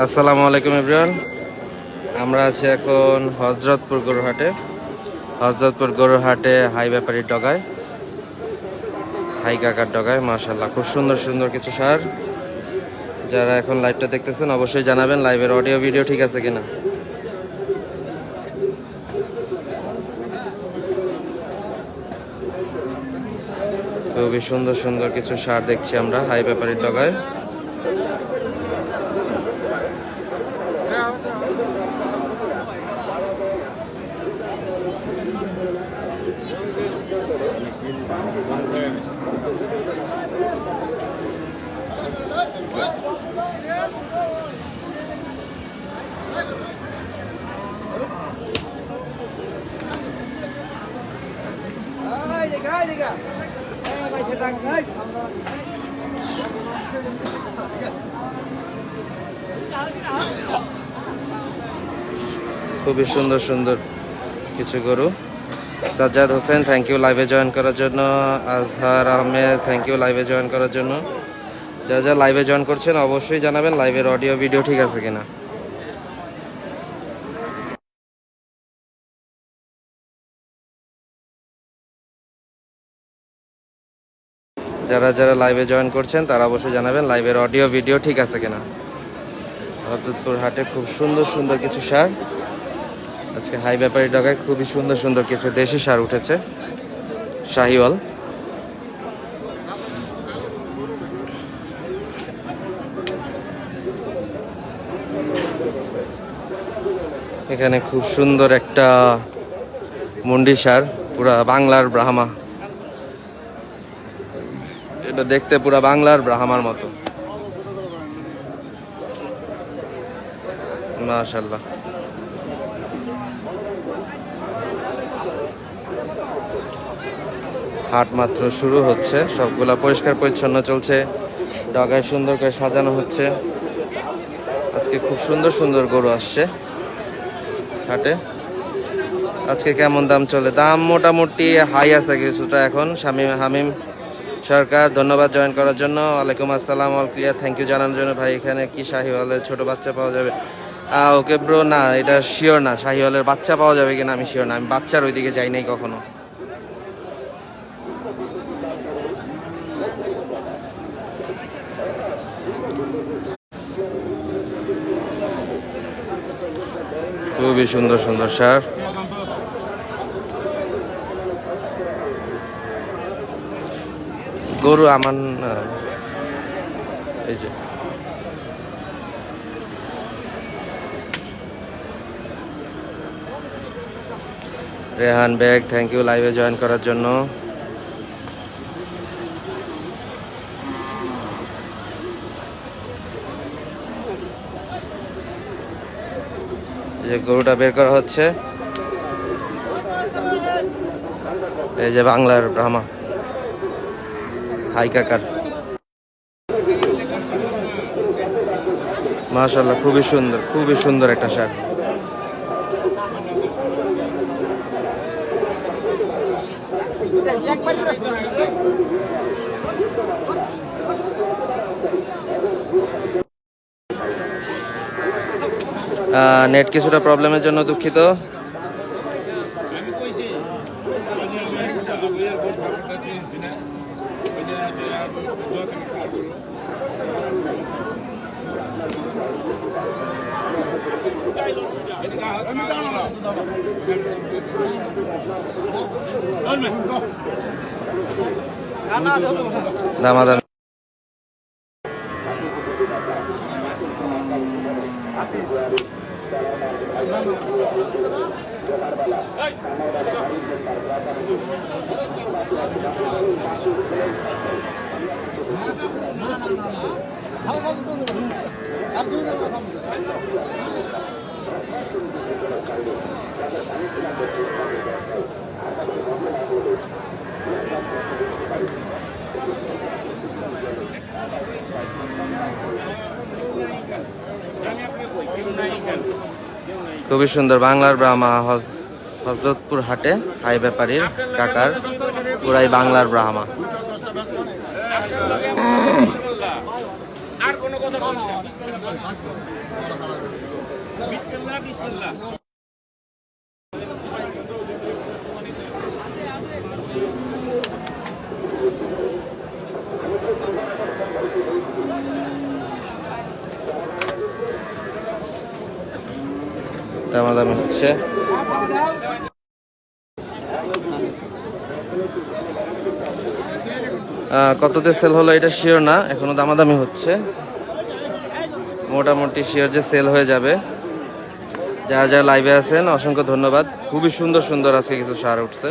আসসালামু আলাইকুম, এভরিওয়ান। আমরা আছি এখন হজরতপুর গরুহাটে হজরতপুর গরুহাটে হাই ব্যাপারীর ডগায়, হাই কাকার ডগায় মাশাল্লাহ খুব সুন্দর সুন্দর কিছু সার। যারা এখন লাইভটা দেখতেছেন, অবশ্যই জানাবেন লাইভের অডিও ভিডিও ঠিক আছে কিনা। খুবই সুন্দর সুন্দর কিছু সার দেখছি আমরা, হাই ব্যাপারীর ডগায়। খুবই সুন্দর সুন্দর কিছু গরু। সাজ্জাদ হোসেন থ্যাংক ইউ লাইভে জয়েন করার জন্য। আজহার আহমেদ থ্যাংক ইউ লাইভে জয়েন করার জন্য। যা যা লাইভে জয়েন করছেন, অবশ্যই জানাবেন। লাইভের অডিও ভিডিও ঠিক আছে কিনা। যারা যারা লাইভে জয়েন করছেন, তারা অবশ্যই জানাবেন লাইভের অডিও ভিডিও ঠিক আছে কিনা। হজরতপুর হাটে খুব সুন্দর সুন্দর কিছু সার। আজকে হাই ব্যাপারী ডগায় খুবই সুন্দর সুন্দর কিছু দেশি সার উঠেছে। শাহিওয়াল। এখানে খুব সুন্দর একটা মুন্ডি সার, পুরা বাংলার ব্রাহ্মা। এটা দেখতে পুরা বাংলার ব্রাহ্মার মতো। মাশাল্লাহ হাট মাত্র শুরু হচ্ছে, সবগুলা পরিষ্কার পরিচ্ছন্ন চলছে, ডগায় সুন্দর করে সাজানো হচ্ছে। আজকে খুব সুন্দর সুন্দর গরু আসছে হাটে। আজকে কেমন দাম চলে? দাম মোটামুটি হাই আছে কিছুটা এখন, শামিম হামিম সরকার, ধন্যবাদ জয়েন করার জন্য। ওয়ালাইকুম আসসালাম, অল ক্লিয়ার। থ্যাংক ইউ জানানোর জন্য। ভাই, এখানে কি শাহিওয়ালের ছোট বাচ্চা পাওয়া যাবে? ওকে ব্রো না, এটা শিওর না। শাহিওয়ালের বাচ্চা পাওয়া যাবে কিনা আমি শিওর না। আমি বাচ্চার ওইদিকে যাই নাই কখনো। খুবই সুন্দর সুন্দর সার গরু আমার এই যে। রেহান বেগ থ্যাংক ইউ লাইভে জয়েন করার জন্য। যে গরুটা বের করা হচ্ছে। এই যে বাংলার ব্রাহ্মা হাই কাকার মাশাল্লাহ খুবই সুন্দর খুবই সুন্দর একটা শাক নেট কিছুটা প্রবলেমের জন্য দুঃখিত। দামাদামি খুবই সুন্দর বাংলার ব্রাহ্মা হজ- হজরতপুর হাটে হাই ব্যাপারীর কাকার পুরাই বাংলার ব্রাহ্মা। দামাদামি হচ্ছে। কততে সেল হলো এটা শিওর না, এখনও দামাদামি হচ্ছে। মোটামুটি শিওর যে সেল হয়ে যাবে। যারা যারা লাইভে আছেন, অসংখ্য ধন্যবাদ। খুবই সুন্দর সুন্দর আজকে কিছু সার উঠছে।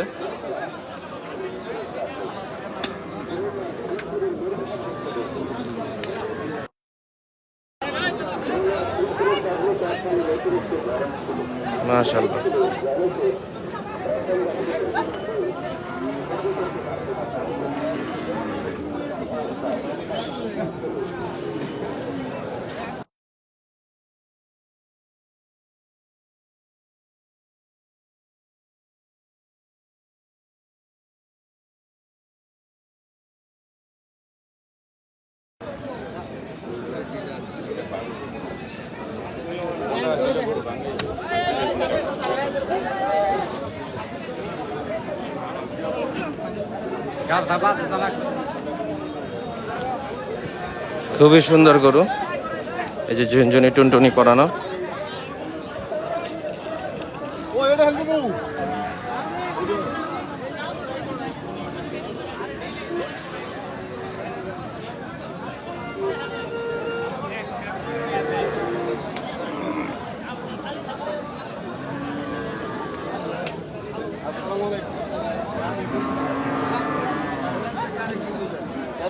খুবই সুন্দর গরু। এই যে ঝুনঝুনি টুনটুনি পরানো।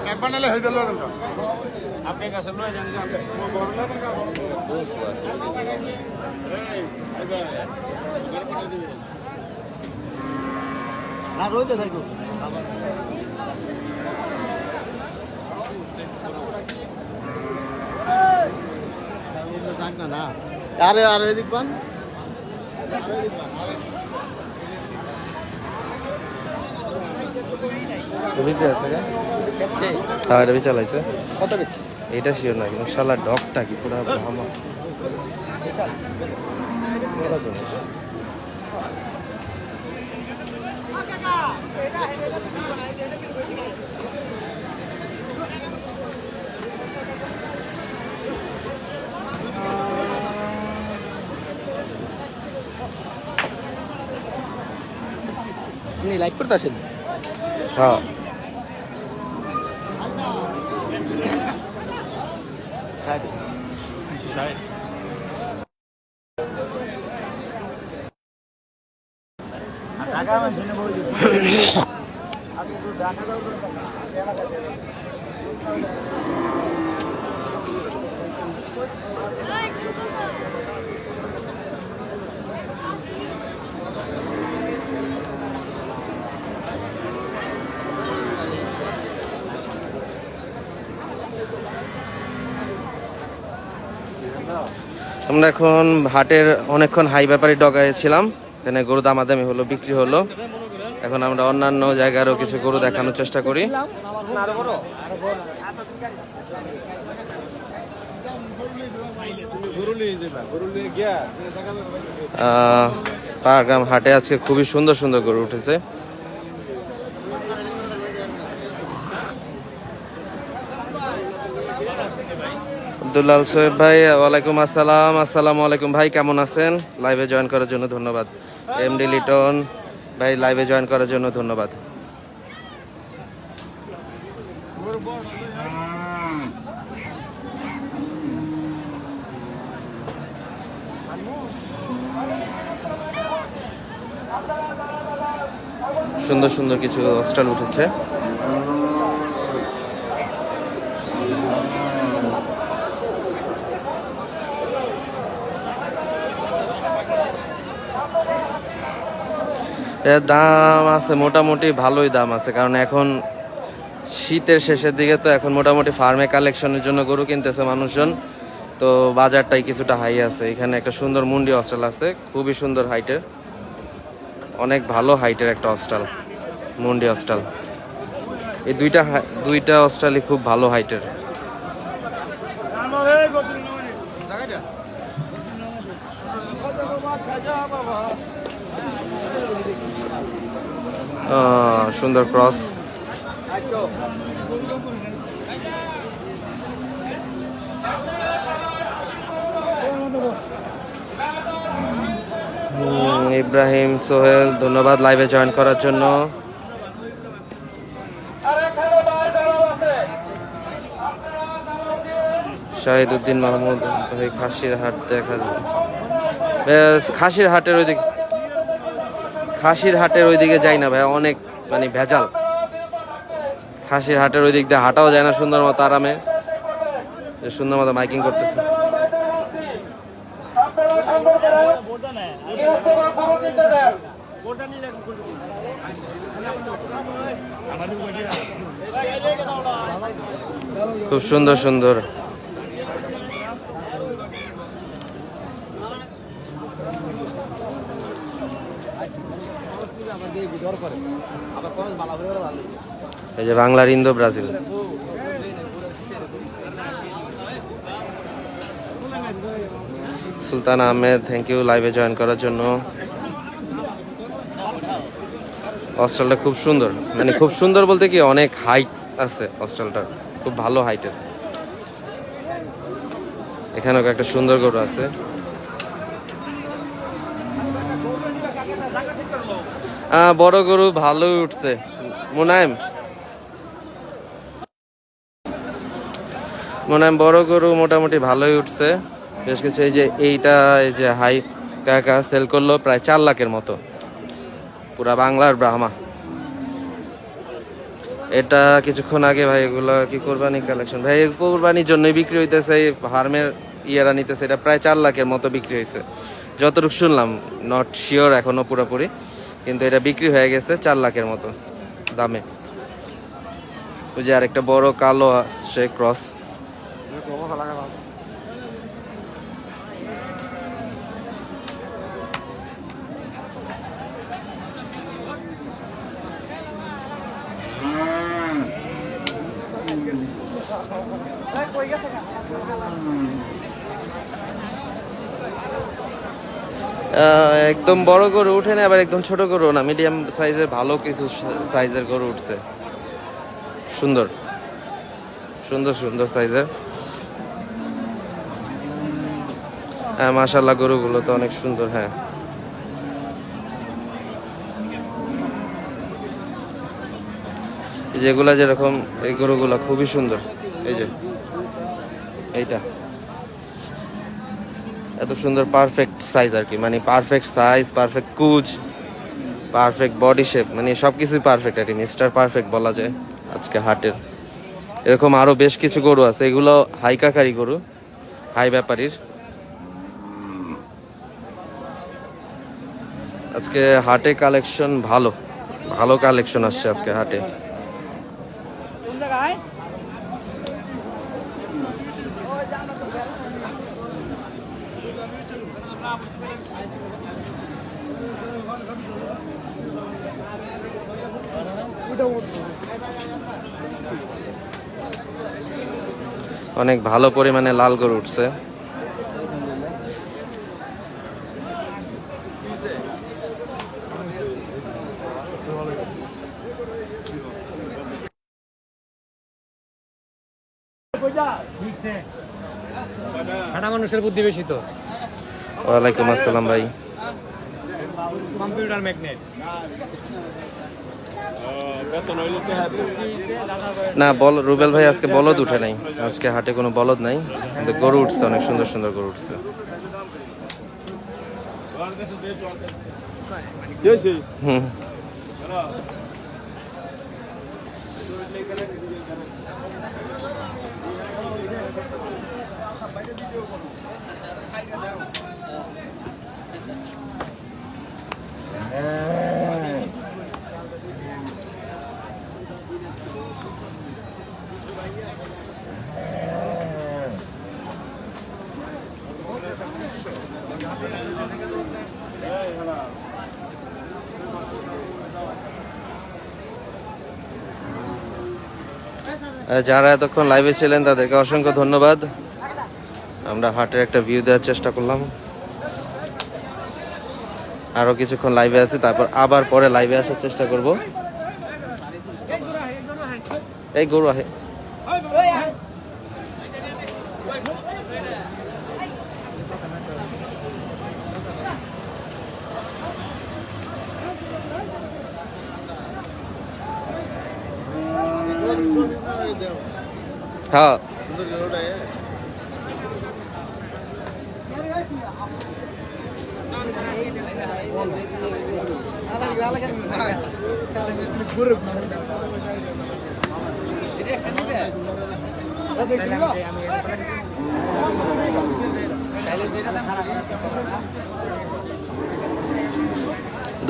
তো। এক বানালে হয়ে গেল না আপনার কাছে লয়ে যান। না রইতে থাকো না আরে আরে এদিক পান ভিতরে আছে হ্যাঁ এটা চালাইছে কত বেচছি এটা শিওর না কিন্তু শালা ডগটা কি পুরো ভামা আপনি করতে আসেন? হ্যাঁ। আমরা এখন হাটের অনেকক্ষণ হাই ব্যাপারে ডগায় ছিলাম। এখানে গরু দামাদামি হলো বিক্রি হলো। এখন আমরা অন্যান্য জায়গারও কিছু গরু দেখানোর চেষ্টা করি। আহ, পাড়গ্রাম হাটে আজকে খুবই সুন্দর সুন্দর গরু উঠেছে। আব্দুল্লাল সোহেব ভাই, ওয়ালাইকুম আসসালাম। আসসালামু আলাইকুম ভাই, কেমন আছেন? লাইভে জয়েন করার জন্য ধন্যবাদ। এমডি লিটন ভাই লাইভে জয়েন করার জন্য ধন্যবাদ। সুন্দর সুন্দর কিছু স্টল উঠেছে। এর দাম আছে, মোটামুটি ভালোই দাম আছে, কারণ এখন শীতের শেষের দিকে তো এখন মোটামুটি ফার্মে কালেকশনের জন্য গরু কিনতেছে মানুষজন। তো বাজারটাই কিছুটা হাই আছে। এখানে একটা সুন্দর মুন্ডি হস্টেল আছে, খুবই সুন্দর হাইটের অনেক ভালো হাইটের একটা হস্টেল মুন্ডি হস্টেল এই দুইটা দুইটা হস্টেলই খুব ভালো হাইটের আহ, সুন্দর ক্রস ইব্রাহিম সোহেল, ধন্যবাদ লাইভে জয়েন করার জন্য। শাহিদ উদ্দিন মাহমুদ ভাই খাসির হাট দেখা যায়। খাসির হাটের ওই ওইদিকে খাসির হাটের ওইদিকে যাই না ভাই, অনেক মানে ভেজাল। খাসির হাটের ওই দিক দিয়ে হাঁটাও যায় না সুন্দর মতো আরামে। সুন্দর মতো মাইকিং করতেছে। খুব সুন্দর সুন্দর। এই যে বাংলার Indo Brazil. Sultan Ahmed thank you লাইভে জয়েন করার জন্য। হস্টেলটা খুব সুন্দর। মানে খুব সুন্দর বলতে কি, অনেক হাইট আছে হস্টেলটার খুব ভালো হাইটের এখানেও একটা সুন্দর গরু আছে। বড় গরু ভালোই উঠছে। মোনায়েম? মোনায়েম, বড় গরু মোটামুটি ভালোই উঠছে। বেশ কিছু এই যে এইটা, এই যে হাই কাকা সেল করল প্রায় চার লাখের মতো। পুরা বাংলার ব্রাহ্মা। এটা কিছুক্ষণ আগে ভাই এগুলো কি কোরবানি কালেকশন ভাই কোরবানির জন্যই বিক্রি হইতেছে, এই ফার্মের ইয়েরা নিতেছে, এটা প্রায় চার লাখের মতো বিক্রি হয়েছে যতটুকু শুনলাম নট শিওর এখনও পুরোপুরি। কিন্তু এটা বিক্রি হয়ে গেছে চার লাখের মতো দামে। ওই যে আরেকটা বড় কালো আসছে ক্রস। একদম বড় গরু উঠে না, আবার একদম ছোট গরু না। মিডিয়াম সাইজের ভালো কিছু সাইজের গরু উঠছে। সুন্দর। সুন্দর সুন্দর সাইজের। হ্যাঁ মাশাল্লাহ গরুগুলো তো অনেক সুন্দর হ্যাঁ। যেগুলা যেরকম, এই গরুগুলা খুবই সুন্দর। এই যে, এইটা। এত সুন্দর পারফেক্ট সাইজ আর কি। মানে পারফেক্ট সাইজ পারফেক্ট কুচ পারফেক্ট বডি শেপ মানে সব কিছুই পারফেক্ট আর কি। মিস্টার পারফেক্ট বলা যায় আজকে হাটের। এরকম আরও বেশ কিছু গরু আছে। এগুলো হাই কাকারি গরু, হাই ব্যাপারীর। আজকে হাটে কালেকশন ভালো। ভালো কালেকশন আসছে আজকে হাটে। কোন জায়গায়? অনেক ভালো পরিমাণে লাল গরু উঠছে। মানুষের বুদ্ধি বেশি তো। ওয়ালাইকুম আসসালাম ভাই। Computer magnet. না, বল, রুবেল ভাই আজকে বলদ উঠে নাই। আজকে হাটে কোনো বলদ নাই। কিন্তু গরু উঠছে, অনেক সুন্দর সুন্দর গরু উঠছে। হুম। যারা এতক্ষণ লাইভে ছিলেন, তাদেরকে অসংখ্য ধন্যবাদ। আমরা হাটের একটা ভিউ দেওয়ার চেষ্টা করলাম। আরও কিছুক্ষণ লাইভে আছি, তারপর আবার পরে লাইভে আসার চেষ্টা করব। এই গরু আহে হ্যাঁ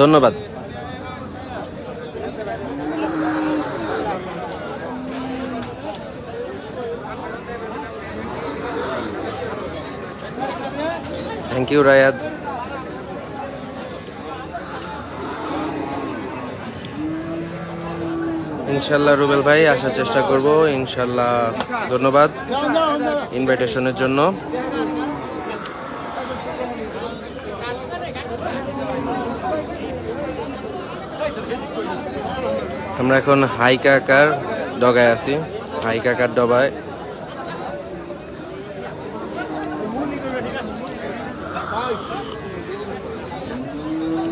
ধন্যবাদ। থ্যাংক ইউ রায়াদ ইনশাল্লাহ রুবেল ভাই, আসার চেষ্টা করব। ইনশাল্লাহ ধন্যবাদ ইনভাইটেশনের জন্য। আমরা এখন হাই কাকার ডগায় আছি। হাই কাকার ডবায়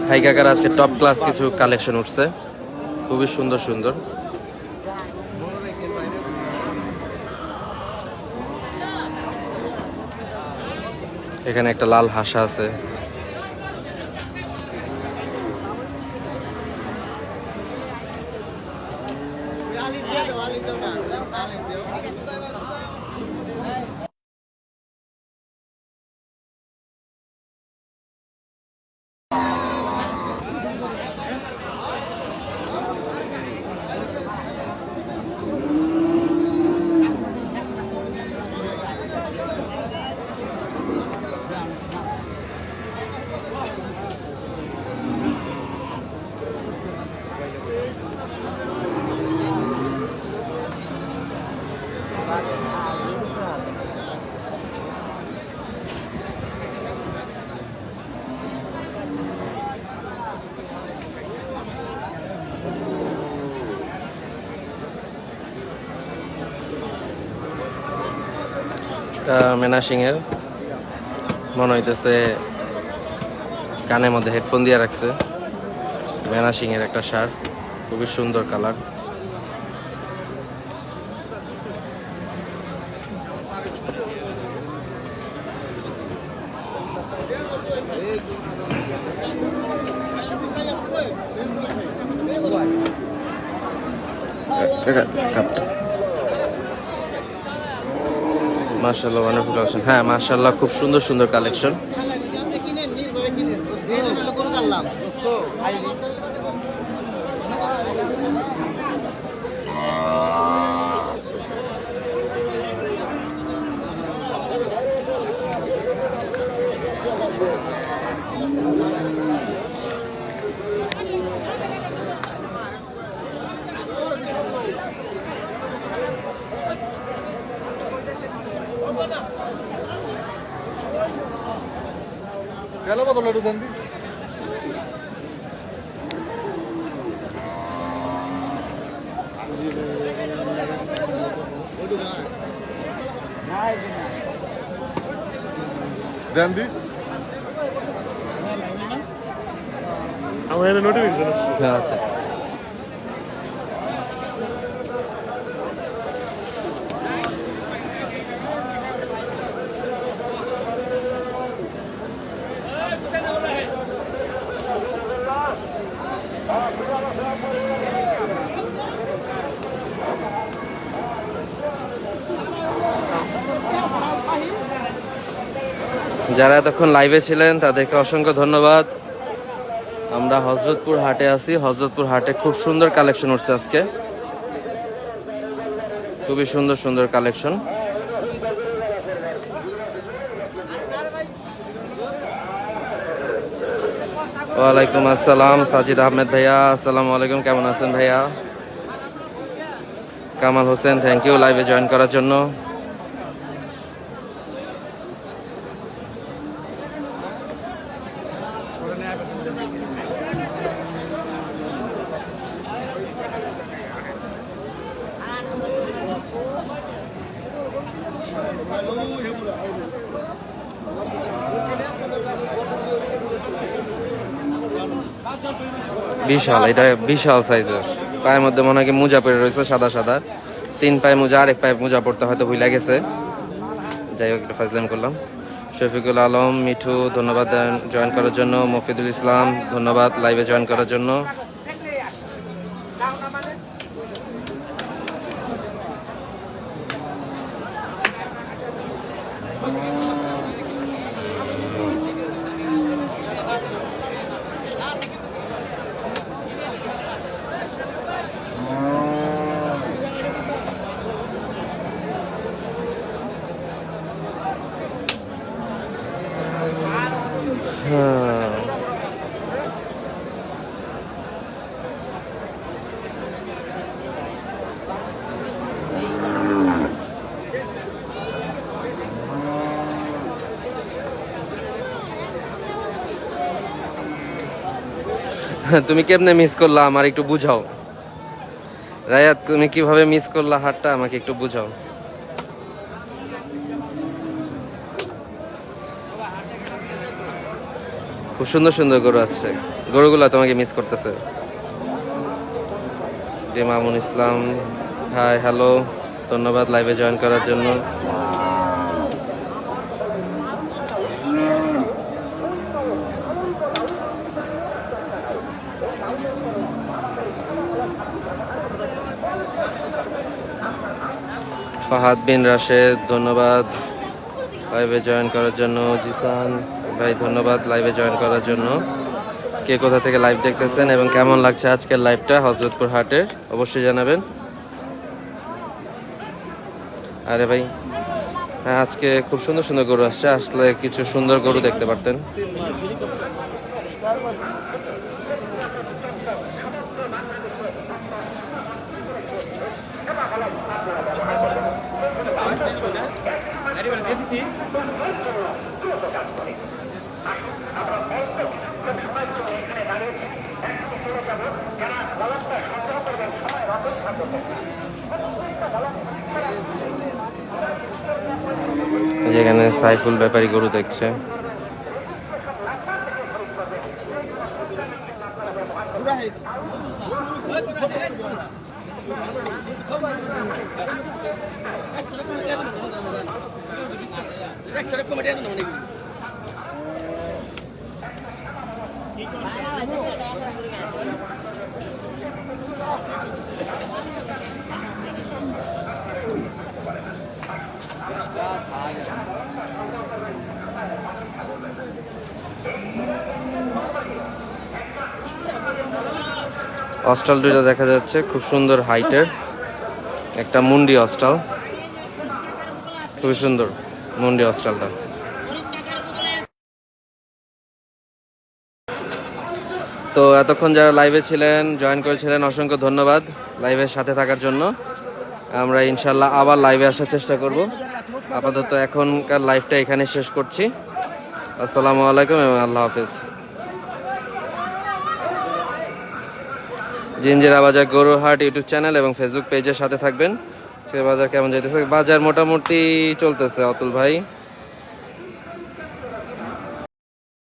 হাই কাকার আজকে টপ ক্লাস কিছু কালেকশন উঠছে। খুবই সুন্দর সুন্দর। এখানে একটা লাল হাসা আছে। মেনা সিং এর মনে হইতেছে কানের মধ্যে হেডফোন দিয়ে রাখছে। মেনা সিং এর একটা শার্ট, খুবই সুন্দর কালার। কাপটা। মার্শাল্লাহ ওয়ান্ডারফুল কালেকশন হ্যাঁ মার্শাল্লাহ খুব সুন্দর সুন্দর কালেকশন গেল কত লডু দেন দি দেন দি আমার নোটিফিকেশন হ্যাঁ আচ্ছা। যারা এতক্ষণ লাইভে ছিলেন, তাদেরকে অসংখ্য ধন্যবাদ। আমরা হজরতপুর হাটে আছি। হজরতপুর হাটে খুব সুন্দর কালেকশন উঠছে আজকে। খুবই সুন্দর সুন্দর কালেকশন ওয়ালাইকুম আসসালাম, সাজিদ আহমেদ ভাইয়া। আসসালামু আলাইকুম, কেমন আছেন ভাইয়া? কামাল হোসেন থ্যাংক ইউ লাইভে জয়েন করার জন্য। বিশাল, এটা বিশাল সাইজের পায়ের মধ্যে মনে হয় মোজা পরে রয়েছে, সাদা সাদা। তিন পায়ে মোজা আর এক পায়ে মোজা পড়তে হয়তো ভুলে গেছে। যাই হোক, একটু ফাজলাম করলাম। শফিকুল আলম, মিঠু, ধন্যবাদ জয়েন করার জন্য। মফিদুল ইসলাম, ধন্যবাদ লাইভে জয়েন করার জন্য। হ্যাঁ তুমি কেমনে মিস করলা? আমার একটু বুঝাও। রায়াত, তুমি কীভাবে মিস করলা হাটটা আমাকে একটু বুঝাও। খুব সুন্দর সুন্দর গরু আসছে গরুগুলো তোমাকে মিস করতেছে। জি মামুন ইসলাম হাই হ্যালো ধন্যবাদ লাইভে জয়েন করার জন্য। ফাহাদ বিন রাশেদ, ধন্যবাদ। লাইভে জয়েন করার জন্য, জিসান। ভাই, ধন্যবাদ লাইভে জয়েন করার জন্য। কে কোথা থেকে লাইভ দেখতেছেন এবং কেমন লাগছে আজকের লাইভটা হজরতপুর হাটের? অবশ্যই জানাবেন। আরে ভাই হ্যাঁ আজকে খুব সুন্দর সুন্দর গরু আসছে। আসলে কিছু সুন্দর গরু দেখতে পারতেন। যেখানে সাইফুল ব্যাপারী গরু দেখছে। অস্টাল দুইটা দেখা যাচ্ছে, খুব সুন্দর হাইটের। একটা মুন্ডি অস্টাল খুবই সুন্দর মুন্ডি অস্টালটা তো এতক্ষণ যারা লাইভে ছিলেন জয়েন করেছিলেন, অসংখ্য ধন্যবাদ লাইভের সাথে থাকার জন্য। আমরা ইনশাল্লাহ আবার লাইভে আসার চেষ্টা করব। আপাতত এখনকার লাইভটা এখানে শেষ করছি। আসসালামু আলাইকুম এবং আল্লাহ হাফেজ। জিঞ্জিরা বাজার গরুহাট ইউটিউব চ্যানেল এবং ফেসবুক পেজের সাথে থাকবেন। সে বাজার কেমন যাইতেছে? বাজার মোটামুটি চলতেছে, অতুল ভাই।